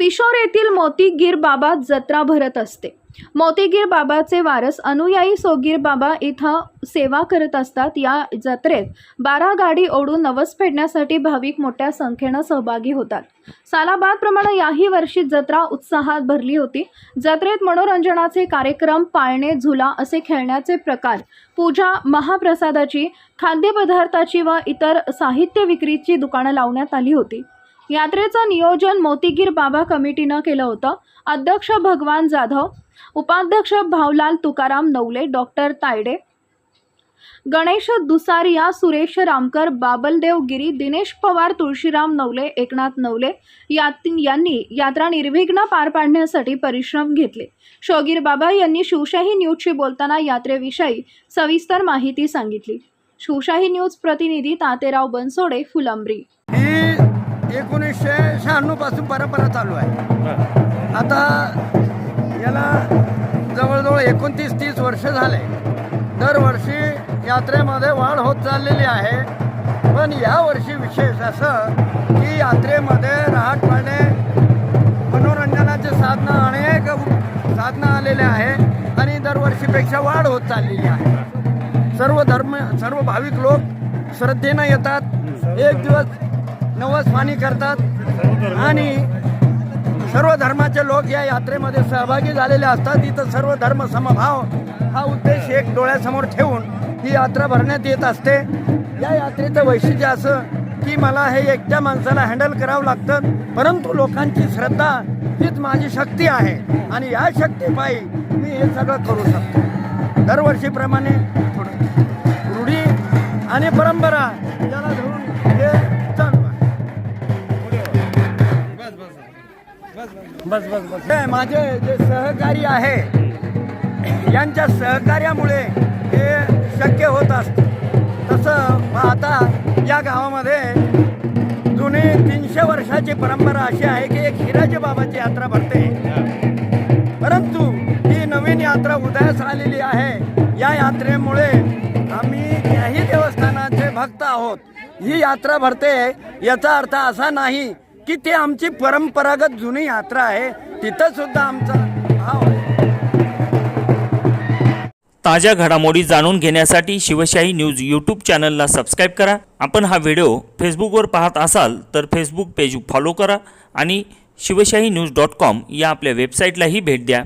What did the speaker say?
पिशोर येथील मोतीगीर बाबा जत्रा भरत असते. मोतीगीर बाबाचे वारस अनुयायी सोगीर बाबा इथं सेवा करत असतात. या जत्रेत बारा गाडी ओढून नवस फेडण्यासाठी भाविक मोठ्या संख्येनं सहभागी होतात. सालाबादप्रमाणे याही वर्षी जत्रा उत्साहात भरली होती. जत्रेत मनोरंजनाचे कार्यक्रम पाळणे झुला असे खेळण्याचे प्रकार पूजा महाप्रसादाची खाद्यपदार्थाची व इतर साहित्य विक्रीची दुकानं लावण्यात आली होती. यात्रेचं नियोजन मोतीगीर बाबा कमिटीनं केलं होतं. अध्यक्ष भगवान जाधव उपाध्यक्ष भावलाल तुकाराम नवले डॉक्टर तायडे गणेश दुसारिया सुरेश रामकर बाबलदेव गिरी दिनेश पवार तुळशीराम नवले एकनाथ नवले यात यांनी यात्रा निर्विघ्न पार पाडण्यासाठी परिश्रम घेतले. शोगीर बाबा यांनी शिवशाही न्यूजशी बोलताना यात्रेविषयी सविस्तर माहिती सांगितली. शिवशाही न्यूज प्रतिनिधी तातेराव बनसोडे फुलंब्री. एकोणीसशे शहाण्णवपासून परंपरा चालू आहे. आता याला जवळजवळ एकोणतीस तीस वर्ष झाले. दरवर्षी यात्रेमध्ये वाढ होत चाललेली आहे. पण यावर्षी विशेष असं की यात्रेमध्ये रहाट पाळणे मनोरंजनाचे साधनं अनेक साधनं आलेले आहे आणि दरवर्षीपेक्षा वाढ होत चाललेली आहे. सर्व धर्म सर्व भाविक लोक श्रद्धेनं येतात. एक दिवस नवस पाणी करतात आणि सर्व धर्माचे लोक या यात्रेमध्ये सहभागी झालेले असतात. इथं सर्व धर्म समभाव हा उद्देश एक डोळ्यासमोर ठेवून ही यात्रा भरण्यात येत असते. या यात्रेचं वैशिष्ट्य असं की मला हे एकट्या माणसाला हँडल करावं लागतं परंतु लोकांची श्रद्धा हीच माझी शक्ती आहे आणि या शक्तीपायी मी हे सगळं करू शकतो. दरवर्षीप्रमाणे रूढी आणि परंपरा बस बस बस. माझे जे सहकारी आहे यांच्या सहकार्यामुळे हे शक्य होत असतं. तसं आता या गावामध्ये जुनी तीनशे वर्षाची परंपरा अशी आहे की एक हिराजी बाबाची यात्रा भरते. परंतु ही नवीन यात्रा उदयास आलेली आहे. या यात्रेमुळे आम्ही याही देवस्थानाचे भक्त आहोत. ही यात्रा भरते याचा अर्थ असा नाही की ते आमची परंपरागत जुनी यात्रा आहे. तिथं सुद्धा आमचा भाव आहे. ताज्या घडामोडी जाणून घेण्यासाठी शिवशाही न्यूज यूट्यूब चॅनलला सबस्क्राईब करा. आपण हा व्हिडिओ फेसबुकवर पाहत असाल तर फेसबुक पेज फॉलो करा आणि शिवशाही न्यूज डॉट कॉम या आपल्या वेबसाईटलाही भेट द्या.